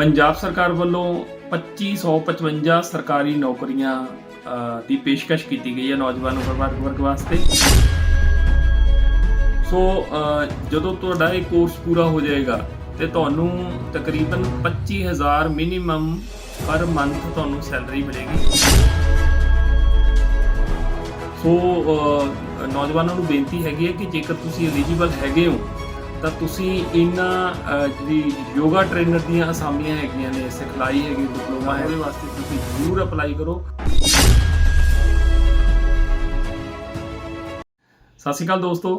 ਪੰਜਾਬ ਸਰਕਾਰ ਵੱਲੋਂ 2555 ਸਰਕਾਰੀ ਨੌਕਰੀਆਂ ਦੀ ਪੇਸ਼ਕਸ਼ ਕੀਤੀ ਗਈ ਹੈ ਨੌਜਵਾਨ ਵਰਗ ਵਰਗ ਵਾਸਤੇ। ਸੋ ਜਦੋਂ ਤੁਹਾਡਾ ਇਹ ਕੋਰਸ ਪੂਰਾ ਹੋ ਜਾਏਗਾ ਤੇ ਤੁਹਾਨੂੰ ਤਕਰੀਬਨ 25000 ਮਿਨੀਮਮ ਪਰ ਮੰਥ ਤੁਹਾਨੂੰ ਸੈਲਰੀ ਮਿਲੇਗੀ। ਸੋ ਨੌਜਵਾਨਾਂ ਨੂੰ ਬੇਨਤੀ ਹੈਗੀ ਹੈ ਕਿ ਜੇਕਰ ਤੁਸੀਂ ਐਲੀਜੀਬਲ ਹੈਗੇ ਹੋ ਤਾਂ ਤੁਸੀਂ ਇਹਨਾਂ ਜਿਹੜੀ ਯੋਗਾ ਟ੍ਰੇਨਰ ਦੀਆਂ ਅਸਾਮੀਆਂ ਹੈਗੀਆਂ ਨੇ ਸਿਖਲਾਈ ਹੈਗੀ, ਡਿਪਲੋਮਾ ਹੈ, ਉਹਦੇ ਵਾਸਤੇ ਤੁਸੀਂ ਜ਼ਰੂਰ ਅਪਲਾਈ ਕਰੋ। ਸਤਿ ਸ਼੍ਰੀ ਅਕਾਲ ਦੋਸਤੋ।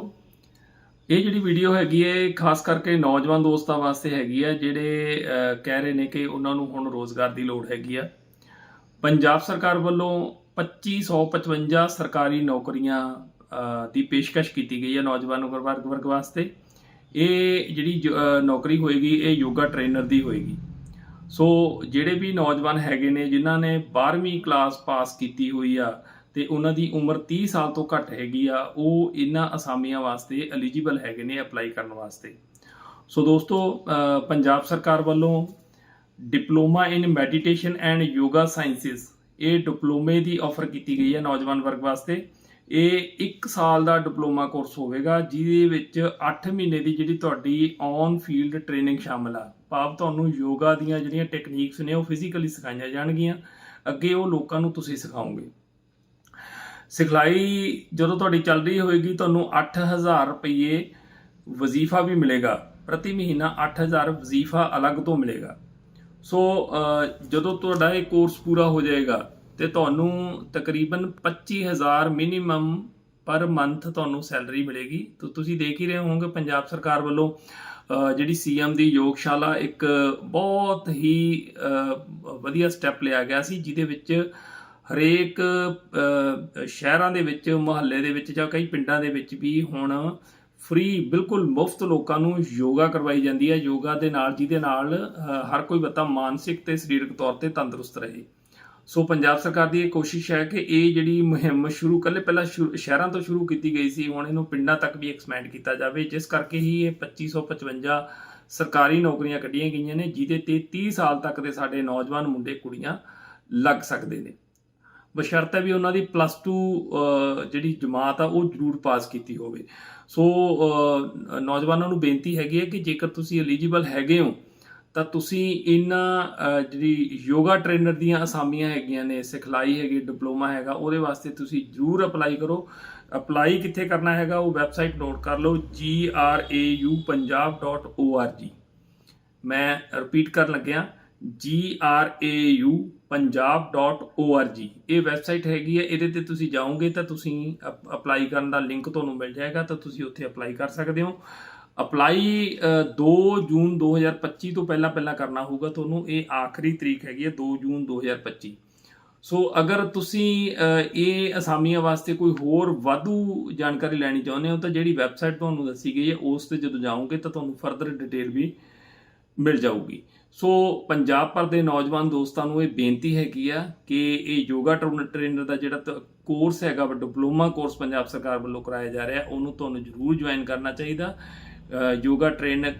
ਇਹ ਜਿਹੜੀ ਵੀਡੀਓ ਹੈਗੀ ਹੈ ਖਾਸ ਕਰਕੇ ਨੌਜਵਾਨ ਦੋਸਤਾਂ ਵਾਸਤੇ ਹੈਗੀ ਹੈ ਜਿਹੜੇ ਕਹਿ ਰਹੇ ਨੇ ਕਿ ਉਹਨਾਂ ਨੂੰ ਹੁਣ ਰੋਜ਼ਗਾਰ ਦੀ ਲੋੜ ਹੈਗੀ ਆ। ਪੰਜਾਬ ਸਰਕਾਰ ਵੱਲੋਂ 2555 ਸਰਕਾਰੀ ਨੌਕਰੀਆਂ ਦੀ ਪੇਸ਼ਕਸ਼ ਕੀਤੀ ਗਈ ਹੈ ਨੌਜਵਾਨ ਵਰਗ ਵਾਸਤੇ। ਇਹ ਜਿਹੜੀ ਜੋ, ਨੌਕਰੀ ਹੋਏਗੀ ਇਹ ਯੋਗਾ ਟ੍ਰੇਨਰ ਦੀ ਹੋਏਗੀ। ਸੋ ਜਿਹੜੇ ਵੀ ਨੌਜਵਾਨ ਹੈਗੇ ਨੇ ਜਿਨ੍ਹਾਂ ਨੇ 12ਵੀਂ ਕਲਾਸ ਪਾਸ ਕੀਤੀ ਹੋਈ ਆ ਤੇ ਉਹਨਾਂ ਦੀ ਉਮਰ 30 ਸਾਲ ਤੋਂ ਘੱਟ ਹੈਗੀ ਆ ਉਹ ਇਹਨਾਂ ਅਸਾਮੀਆਂ ਵਾਸਤੇ ਐਲੀਜੀਬਲ ਹੈਗੇ ਨੇ ਅਪਲਾਈ ਕਰਨ ਵਾਸਤੇ। ਸੋ ਦੋਸਤੋ ਪੰਜਾਬ ਸਰਕਾਰ ਵੱਲੋਂ diploma in meditation and yoga sciences ਇਹ ਡਿਪਲੋਮੇ ਦੀ ਆਫਰ ਕੀਤੀ ਗਈ ਹੈ ਨੌਜਵਾਨ ਵਰਗ ਵਾਸਤੇ। ਇਹ 1 ਸਾਲ ਦਾ ਡਿਪਲੋਮਾ ਕੋਰਸ ਹੋਵੇਗਾ, ਜਿਹਦੇ ਵਿੱਚ 8 ਮਹੀਨੇ ਦੀ ਜਿਹੜੀ ਤੁਹਾਡੀ ਔਨ ਫੀਲਡ ਟ੍ਰੇਨਿੰਗ ਸ਼ਾਮਲ ਆ। ਭਾਵ ਤੁਹਾਨੂੰ ਯੋਗਾ ਦੀਆਂ ਜਿਹੜੀਆਂ ਟੈਕਨੀਕਸ ਨੇ, ਉਹ ਫਿਜ਼ੀਕਲੀ ਸਿਖਾਈਆਂ ਜਾਣਗੀਆਂ। ਅੱਗੇ ਉਹ ਲੋਕਾਂ ਨੂੰ ਤੁਸੀਂ ਸਿਖਾਓਗੇ। ਸਿਖਲਾਈ ਜਦੋਂ ਤੁਹਾਡੀ ਚੱਲ ਰਹੀ ਹੋਏਗੀ, ਤੁਹਾਨੂੰ 8000 ਰੁਪਏ ਵਜ਼ੀਫਾ ਵੀ ਮਿਲੇਗਾ। ਪ੍ਰਤੀ ਮਹੀਨਾ 8000 ਵਜ਼ੀਫਾ ਅਲੱਗ ਤੋਂ ਮਿਲੇਗਾ। ਸੋ ਜਦੋਂ ਤੁਹਾਡਾ ਇਹ ਕੋਰਸ ਪੂਰਾ ਹੋ ਜਾਏਗਾ ਤੇ ਤੁਹਾਨੂੰ ਤਕਰੀਬਨ 25000 ਮਿਨੀਮਮ ਪਰ ਮੰਥ ਤੁਹਾਨੂੰ ਸੈਲਰੀ ਮਿਲੇਗੀ। ਤਾਂ ਤੁਸੀਂ ਦੇਖ ਹੀ ਰਹੇ ਹੋਵੋਗੇ ਪੰਜਾਬ ਸਰਕਾਰ ਵੱਲੋਂ ਅ, ਜਿਹੜੀ ਸੀਐਮ ਦੀ ਯੋਗਸ਼ਾਲਾ ਇੱਕ ਬਹੁਤ ਹੀ ਵਧੀਆ ਸਟੈਪ ਲਿਆ ਗਿਆ ਸੀ ਜਿਹਦੇ ਵਿੱਚ ਹਰੇਕ ਸ਼ਹਿਰਾਂ ਦੇ ਵਿੱਚ ਮੁਹੱਲੇ ਦੇ ਵਿੱਚ ਜਾਂ ਕਈ ਪਿੰਡਾਂ ਦੇ ਵਿੱਚ ਵੀ ਹੁਣ ਫ੍ਰੀ ਬਿਲਕੁਲ ਮੁਫਤ ਲੋਕਾਂ ਨੂੰ ਯੋਗਾ ਕਰਵਾਈ ਜਾਂਦੀ ਹੈ। ਯੋਗਾ ਦੇ ਨਾਲ ਜਿਹਦੇ ਨਾਲ ਹਰ ਕੋਈ ਬੱਤਾ ਮਾਨਸਿਕ ਤੇ ਸਰੀਰਕ ਤੌਰ ਤੇ ਤੰਦਰੁਸਤ ਰਹੇ। ਸੋ ਪੰਜਾਬ ਸਰਕਾਰ ਦੀ ਇਹ ਕੋਸ਼ਿਸ਼ ਹੈ ਕਿ ਇਹ ਜਿਹੜੀ ਮੁਹਿੰਮ ਸ਼ੁਰੂ, ਕੱਲੇ ਪਹਿਲਾਂ ਸ਼ੁਰੂ- ਸ਼ਹਿਰਾਂ ਤੋਂ ਸ਼ੁਰੂ ਕੀਤੀ ਗਈ ਸੀ, ਹੁਣ ਇਹਨੂੰ ਪਿੰਡਾਂ ਤੱਕ ਵੀ ਐਕਸਪੈਂਡ ਕੀਤਾ ਜਾਵੇ, ਜਿਸ ਕਰਕੇ ਹੀ ਇਹ 2555 ਸਰਕਾਰੀ ਨੌਕਰੀਆਂ ਕੱਢੀਆਂ ਗਈਆਂ ਨੇ, ਜਿਹਦੇ ਤੇ 30 ਸਾਲ ਤੱਕ ਦੇ ਸਾਡੇ ਨੌਜਵਾਨ ਮੁੰਡੇ, ਕੁੜੀਆਂ ਲੱਗ ਸਕਦੇ ਨੇ। ਬਸ਼ਰਤ ਹੈ ਵੀ ਉਹਨਾਂ ਦੀ ਪਲੱਸ 2 ਜਿਹੜੀ ਜਮਾਤ ਆ, ਉਹ ਜ਼ਰੂਰ ਪਾਸ ਕੀਤੀ ਹੋਵੇ। ਸੋ ਨੌਜਵਾਨਾਂ ਨੂੰ ਬੇਨਤੀ ਹੈਗੀ ਹੈ ਕਿ ਜੇਕਰ ਤੁਸੀਂ ਐਲੀਜੀਬਲ ਹੈਗੇ ਹੋ ਤਾਂ ਤੁਸੀਂ ਇਹਨਾਂ ਜਿਹੜੀ ਯੋਗਾ ਟ੍ਰੇਨਰ ਦੀਆਂ ਅਸਾਮੀਆਂ ਹੈਗੀਆਂ ਨੇ, ਸਿਖਲਾਈ ਹੈਗੀ, ਡਿਪਲੋਮਾ ਹੈਗਾ, ਉਹਦੇ ਵਾਸਤੇ ਤੁਸੀਂ ਜ਼ਰੂਰ ਅਪਲਾਈ ਕਰੋ। ਅਪਲਾਈ ਕਿੱਥੇ ਕਰਨਾ ਹੈਗਾ, ਉਹ ਵੈਬਸਾਈਟ ਨੋਟ ਕਰ ਲਓ graupunjab.org ਮੈਂ ਰਿਪੀਟ ਕਰਨ ਲੱਗਿਆ graupunjab.org ਇਹ ਵੈਬਸਾਈਟ ਹੈਗੀ ਹੈ, ਇਹਦੇ ਤੇ ਤੁਸੀਂ ਜਾਓਗੇ ਤਾਂ ਤੁਸੀਂ ਅਪਲਾਈ ਕਰਨ ਦਾ ਲਿੰਕ ਤੁਹਾਨੂੰ ਮਿਲ ਜਾਏਗਾ, ਤਾਂ ਤੁਸੀਂ ਉੱਥੇ ਅਪਲਾਈ ਕਰ ਸਕਦੇ ਹੋ। ਅਪਲਾਈ 2 ਜੂਨ 2025 ਤੋਂ ਪਹਿਲਾਂ ਪਹਿਲਾਂ ਕਰਨਾ ਹੋਊਗਾ, ਤੁਹਾਨੂੰ ਇਹ ਆਖਰੀ ਤਰੀਕ ਹੈਗੀ ਹੈ 2 ਜੂਨ 2025 ਸੋ ਅਗਰ ਤੁਸੀਂ ਇਹ ਅਸਾਮੀਆਂ ਵਾਸਤੇ ਕੋਈ ਹੋਰ ਵਾਧੂ ਜਾਣਕਾਰੀ ਲੈਣੀ ਚਾਹੁੰਦੇ ਹੋ, ਤਾਂ ਜਿਹੜੀ ਵੈਬਸਾਈਟ ਤੁਹਾਨੂੰ ਦੱਸੀ ਗਈ ਹੈ, ਉਸ ਤੇ ਜਦੋਂ ਜਾਓਗੇ, ਤਾਂ ਤੁਹਾਨੂੰ ਫਰਦਰ ਡਿਟੇਲ ਵੀ ਮਿਲ ਜਾਊਗੀ। ਸੋ ਪੰਜਾਬ ਭਰ ਦੇ ਨੌਜਵਾਨ ਦੋਸਤਾਂ ਨੂੰ ਇਹ ਬੇਨਤੀ ਹੈਗੀ ਆ ਕਿ ਇਹ ਯੋਗਾ ਟ੍ਰੇਨਰ ਦਾ ਜਿਹੜਾ ਕੋਰਸ ਹੈਗਾ, ਵਾ ਡਿਪਲੋਮਾ ਕੋਰਸ ਪੰਜਾਬ ਸਰਕਾਰ ਵੱਲੋਂ ਕਰਾਇਆ ਜਾ ਰਿਹਾ, ਉਹਨੂੰ ਤੁਹਾਨੂੰ ਜ਼ਰੂਰ ਜੁਆਇਨ ਕਰਨਾ ਚਾਹੀਦਾ। ਯੋਗਾ ਟ੍ਰੇਨਰ